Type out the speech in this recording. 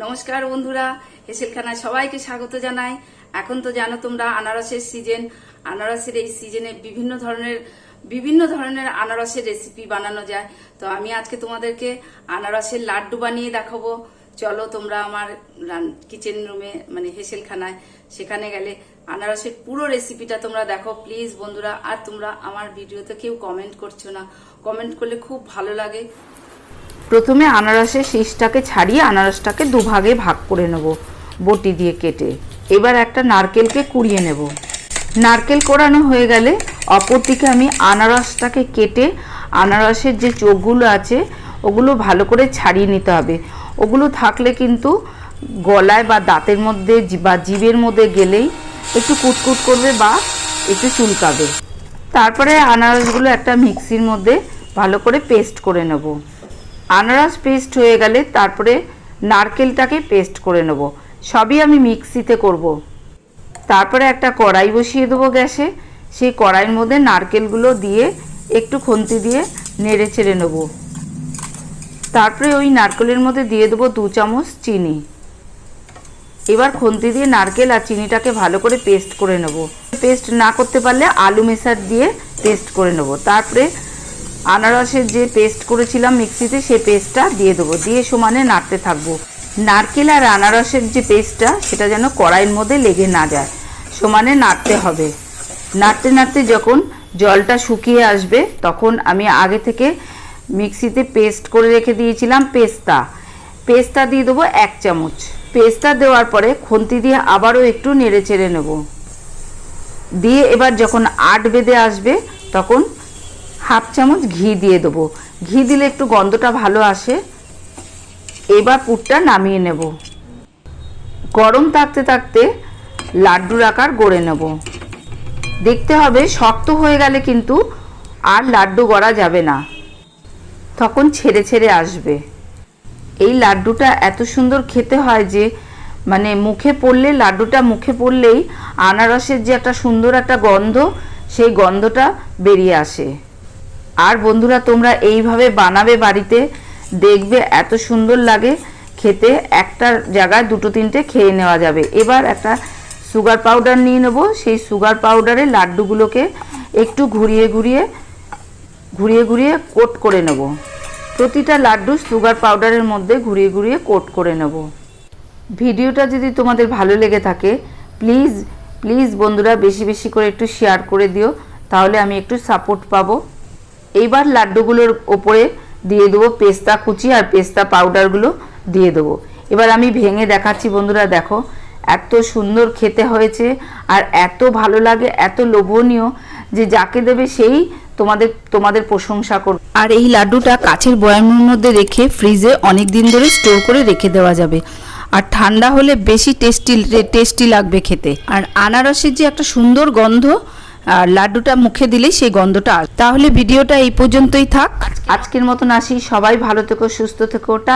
নমস্কার বন্ধুরা হেসেলখানায় সবাইকে স্বাগত জানাই। এখন তো জানো তোমরা আনারসের সিজন আনারসের এই সিজনে বিভিন্ন ধরনের বিভিন্ন ধরনের আনারসের রেসিপি বানানো যায়। তো আমি আজকে তোমাদেরকে আনারসের লাড্ডু বানিয়ে দেখাবো। চলো তোমরা আমার কিচেন রুমে মানে হেসেলখানায় সেখানে গেলে আনারসের পুরো রেসিপিটা তোমরা দেখো। প্লিজ বন্ধুরা, আর তোমরা আমার ভিডিওতে কেউ কমেন্ট করছ না। কমেন্ট করলে খুব ভালো লাগে। প্রথমে আনারসের শীষটাকে ছাড়িয়ে আনারসটাকে দুভাগে ভাগ করে নেব, বটি দিয়ে কেটে। এবার একটা নারকেলকে কুড়িয়ে নেব। নারকেল কোড়ানো হয়ে গেলে অপর দিকে আমি আনারসটাকে কেটে আনারসের যে চোখগুলো আছে, ওগুলো ভালো করে ছাড়িয়ে নিতে হবে। ওগুলো থাকলে কিন্তু গলায় বা দাঁতের মধ্যে বা জিভের মধ্যে গেলেই একটু কুটকুট করবে বা একটু চুলকাবে। তারপরে আনারসগুলো একটা মিক্সির মধ্যে ভালো করে পেস্ট করে নেব। আনারস পেস্ট হয়ে গেলে তারপরে নারকেলটাকে পেস্ট করে নেব। সবই আমি মিক্সিতে করব। তারপরে একটা কড়াই বসিয়ে দেবো গ্যাসে। সেই কড়াইয়ের মধ্যে নারকেলগুলো দিয়ে একটু খুন্তি দিয়ে নেড়ে চেড়ে নেব। তারপরে ওই নারকেলের মধ্যে দিয়ে দেবো দু চামচ চিনি। এবার খুন্তি দিয়ে নারকেল আর চিনিটাকে ভালো করে পেস্ট করে নেব। পেস্ট না করতে পারলে আলু মেশার দিয়ে পেস্ট করে নেব। তারপরে আনারসের যে পেস্ট করেছিলাম মিক্সিতে সেই পেস্টটা দিয়ে দেবো। দিয়ে সমানে নাড়তে থাকব। নারকেল আর আনারসের যে পেস্টটা সেটা যেন কড়াইয়ের মধ্যে লেগে না যায়। সমানে নাড়তে হবে। নাড়তে নাড়তে যখন জলটা শুকিয়ে আসবে, তখন আমি আগে থেকে মিক্সিতে পেস্ট করে রেখে দিয়েছিলাম পেস্তা। পেস্তা দিয়ে দেবো এক চামচ। পেস্তা দেওয়ার পরে খুন্তি দিয়ে আবারও একটু নেড়ে চেড়ে নেব। দিয়ে এবার যখন আট বেঁধে আসবে, তখন হাফ চামচ ঘি দিয়ে দেবো। ঘি দিলে একটু গন্ধটা ভালো আসে। এবার পুরটা নামিয়ে নেব। গরম থাকতে থাকতে লাড্ডুর আকার গড়ে নেব। দেখতে হবে শক্ত হয়ে গেলে কিন্তু আর লাড্ডু গড়া যাবে না। তখন ছেড়ে ছেড়ে আসবে। এই লাড্ডুটা এত সুন্দর খেতে হয় যে মানে মুখে পড়লে, লাড্ডুটা মুখে পড়লেই আনারসের যে একটা সুন্দর একটা গন্ধ, সেই গন্ধটা বেরিয়ে আসে। আর বন্ধুরা, তোমরা এইভাবে বানাবে বাড়িতে, দেখবে এত সুন্দর লাগে খেতে। একটা জায়গায় দুটো তিনটে খেয়ে নেওয়া যাবে। এবার একটা সুগার পাউডার নিয়ে নেব। সেই সুগার পাউডারে লাড্ডুগুলোকে একটু ঘুরিয়ে ঘুরিয়ে ঘুরিয়ে ঘুরিয়ে কোট করে নেব। প্রতিটা লাড্ডু সুগার পাউডারের মধ্যে ঘুরিয়ে ঘুরিয়ে কোট করে নেব। ভিডিওটা যদি তোমাদের ভালো লেগে থাকে, প্লিজ প্লিজ বন্ধুরা, বেশি বেশি করে একটু শেয়ার করে দিও। তাহলে আমি একটু সাপোর্ট পাবো। এইবার লাড্ডুগুলোর ওপরে দিয়ে দেবো পেস্তা কুচি আর পেস্তা পাউডারগুলো দিয়ে দেবো। এবার আমি ভেঙে দেখাচ্ছি বন্ধুরা, দেখো, এত সুন্দর খেতে হয়েছে আর এত ভালো লাগে, এত লোভনীয় যে যাকে দেবে সেই তোমাদের তোমাদের প্রশংসা করবে। আর এই লাড্ডুটা কাছের বয়ামের মধ্যে রেখে ফ্রিজে অনেক দিন ধরে স্টোর করে রেখে দেওয়া যাবে। আর ঠান্ডা হলে বেশি টেস্টি টেস্টি লাগবে খেতে। আর আনারসের যে একটা সুন্দর গন্ধ আর লাড্ডুটা মুখে দিলেই সেই গন্ধটা। তাহলে ভিডিওটা এই পর্যন্তই থাক আজকের মতন আসি সবাই ভালো থেকো, সুস্থ থেকো টা